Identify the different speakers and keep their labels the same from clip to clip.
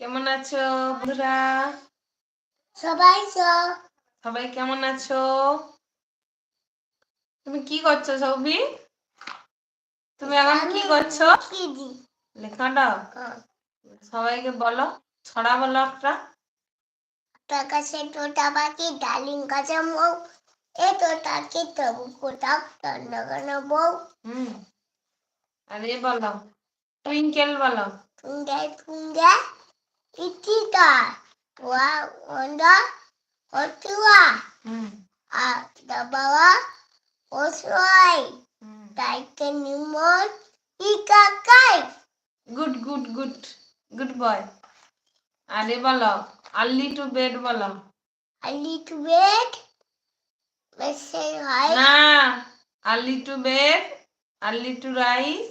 Speaker 1: কেমন আছো বন্ধুরা?
Speaker 2: সবাই
Speaker 1: সবাই কেমন আছো? তুমি কি করছ সৌভি? তুমি এখন কি করছ? লেখাটা সবাইকে বলো ছড়া বলো একটা।
Speaker 2: কাছে তোটা পাখি ডালিম কাছে মৌ। এ তো তাকে তবু কোথাও চন্দ্রগণ বউ
Speaker 1: হুম। আর বলো টুইঙ্কেল বলো।
Speaker 2: ফুঙ্গে ফুঙ্গে ইটিটা ওয়া ওন্ডা ওটুয়া
Speaker 1: হুম
Speaker 2: আ দাবাওয়া ওসরাই
Speaker 1: হুম
Speaker 2: তাইকে নিমন ইকাকাই
Speaker 1: good good good good boy আর বলো আর্লি টু বেড বলো
Speaker 2: আলি টু বেড মেসেজ হয়
Speaker 1: না early to bed early to
Speaker 2: rise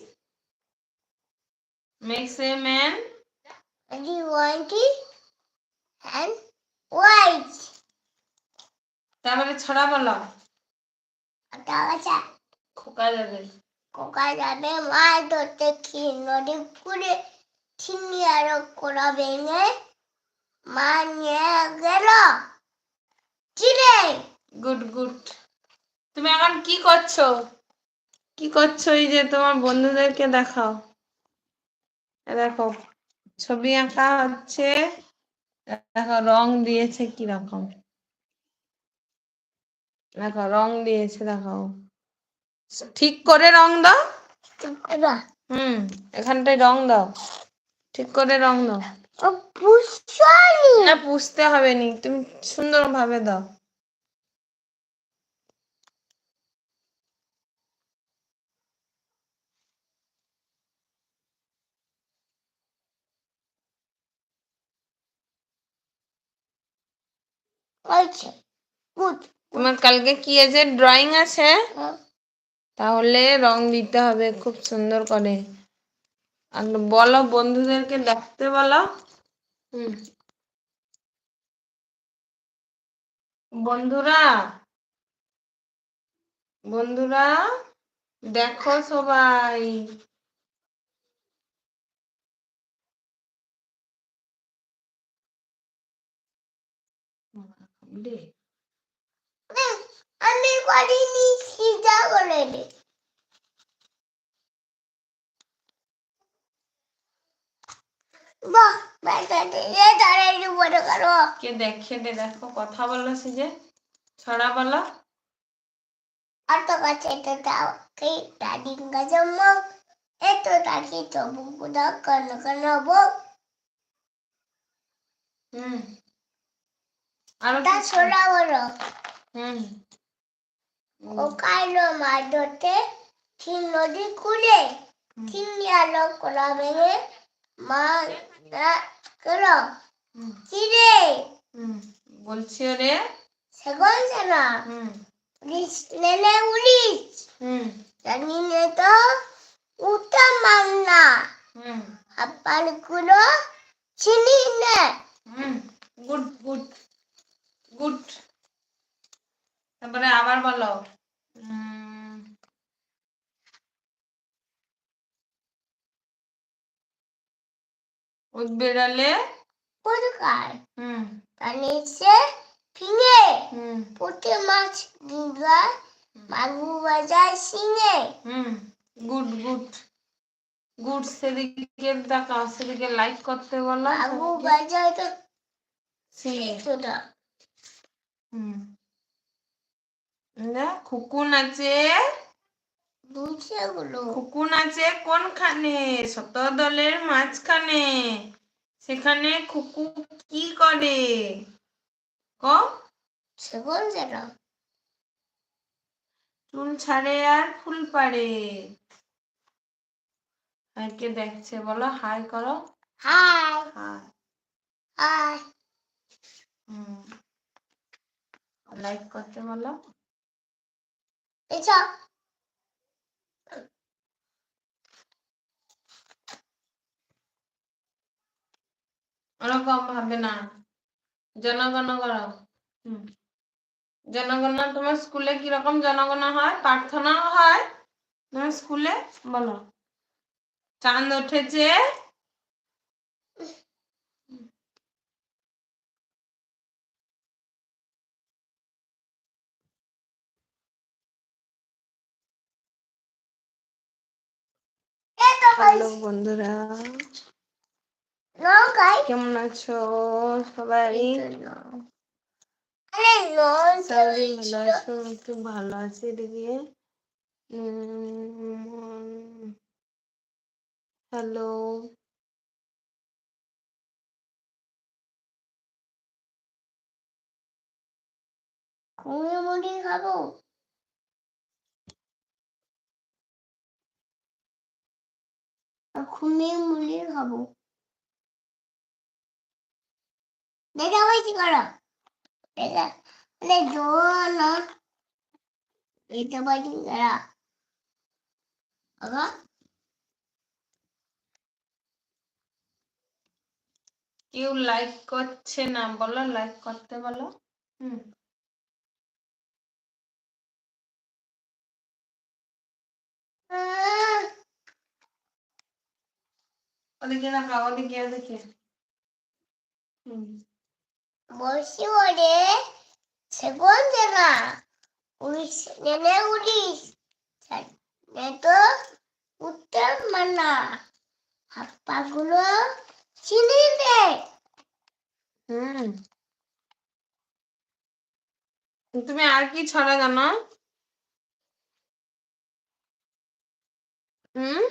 Speaker 2: makes a man
Speaker 1: তারপরে ছড়া বলো। খোকা যাবে।
Speaker 2: কোকা যাবে মাছ ধরতে কি নদী পুরে চিনি আরও করা ভেঙে মা নিয়ে গেল চিরে
Speaker 1: গুড গুড। তুমি এখন কি করছ? কি করছ? এই যে তোমার বন্ধুদেরকে দেখাও। দেখো। ছবি আঁকা হচ্ছে দেখো রং দিয়েছে কি রকম দেখো রং দিয়েছে দেখো। ঠিক করে রং দাও। হুম এখানটায় রং দাও। ঠিক করে রং দাও। না পুষতে হবে নি তুমি সুন্দর ভাবে দাও। তোমার কালকে কি আছে? ড্রয়িং আছে? তাহলে রং দিতে হবে খুব সুন্দর করে। আর বলো বন্ধুদেরকে দেখতে বলো। হুম। বন্ধুরা বন্ধুরা দেখো সবাই।
Speaker 2: আমি করিনি সিধা করে দে।
Speaker 1: কে দেখে দে দেখো কথা বলো সে যে ছড়া বলো।
Speaker 2: আর তো কাছে এটা দাও কে দাদিন কাছে মো। এতো তাকি তবু কুদা কন কন বউ
Speaker 1: হুম। আরও
Speaker 2: তা
Speaker 1: কিছু?
Speaker 2: ছোড়া বড়
Speaker 1: হুম।
Speaker 2: ও কাইলো মাছ ধরতে ঠিক নদী কুলে ঠিক আলো কলা ভেঙে মা করো
Speaker 1: হুম।
Speaker 2: কিরে?
Speaker 1: হুম বলছি ওরে।
Speaker 2: সেগুন না
Speaker 1: হুম।
Speaker 2: পুলিশ নেলে উলিশ।
Speaker 1: হুম।
Speaker 2: জানি নে তো উঠা
Speaker 1: হুম।
Speaker 2: আপালগুলো চিনি নে।
Speaker 1: Hmm good good. গুড। তারপরে আবার বলো। উম, বেড়ালে?
Speaker 2: পুরকার
Speaker 1: হুম।
Speaker 2: তার নিচে ফিঙে।
Speaker 1: হুম।
Speaker 2: পুঁটি মাছ গিঙ্গা মাগু বাজার সিঙে
Speaker 1: হুম। Good good. গুড সেদিকে দেখাও সেদিকে লাইক করতে বলো
Speaker 2: মাগু বাজার তো
Speaker 1: হুম না, খুকুন আছে? খুকুন আছে কোনখানে? শতদলের মাঝখানে। সেখানে খুকু কি করে? ক?
Speaker 2: সেগুন যেন
Speaker 1: চুল ছাড়ে আর ফুল পাড়ে। আর কে দেখছে বলো হাই করো।
Speaker 2: Hi.
Speaker 1: Hi.
Speaker 2: Hi.
Speaker 1: Hmm. Like করতে বলো। ওরকম ভাবে না। জনগণ করো। জনগণ তোমার স্কুলে কীরকম জনগণ হয়? প্রার্থনা হয়। তোমার স্কুলে? বলো। চাঁদ উঠেছে হ্যালো বন্ধুরা। কেমন আছো সবাই? সবাই ভালো আছো? একটু ভালো আছি এদিকে হ্যালো
Speaker 2: ঘুমিয়ে মুড়ি খাব? ঘুমিয়ে মুড়ি খাব। দেখা হয়েছি করো? এটা বাজি করা? আগা
Speaker 1: কেউ লাইক করছে না, বলো লাইক করতে বলো। হুম। ওদিকে না ওদিকে ওদিকে হুম
Speaker 2: বসি ওরে সে কোন জায়গা উড়িস নেনে উড়িস নে তো উত্তর মানা হাত পা গুলো চিনি দে
Speaker 1: হুম তুমি আর কি ছড়া জানো হুম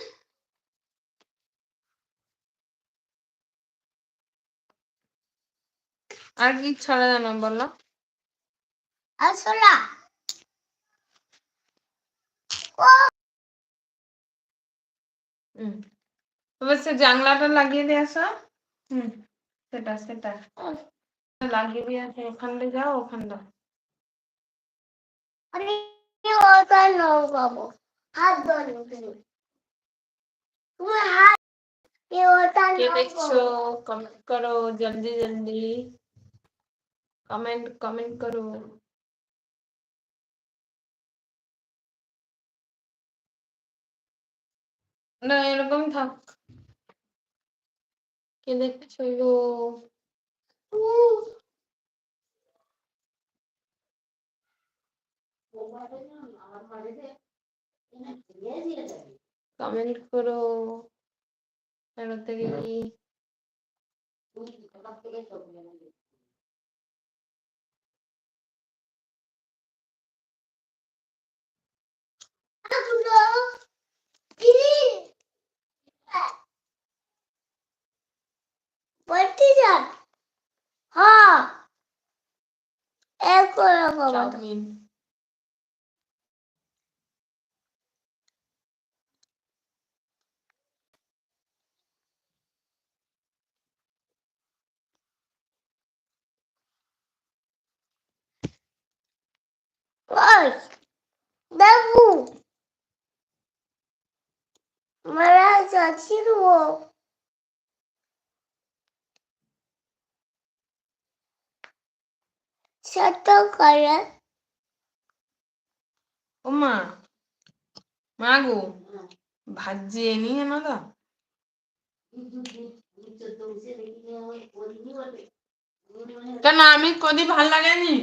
Speaker 1: আর কি ছড়া জানো বলো।
Speaker 2: আসলা
Speaker 1: হুম। সে জানলাটা লাগিয়ে দিয়ে আসো। হুম সেটা সেটা। লাগিয়ে দিয়ে আসো ওখানটা যাও
Speaker 2: আমি ওটা নাও হাত ধরে তুমি। তুমি হাত
Speaker 1: কে দেখছ? কমেন্ট করো জলদি জলদি। কমেন্ট কমেন্ট করো। না এরকম থাক। কে দেখছ কমেন্ট করো। তাড়াতাড়ি
Speaker 2: গুলো বলতে যান হ্যাঁ এক করে বাবা
Speaker 1: চাউমিন
Speaker 2: ওই বাবু মারা সত্য করে
Speaker 1: ও মা মা গো ভাজি এনি কেন তো কেন, আমি কদি ভালো লাগেনি?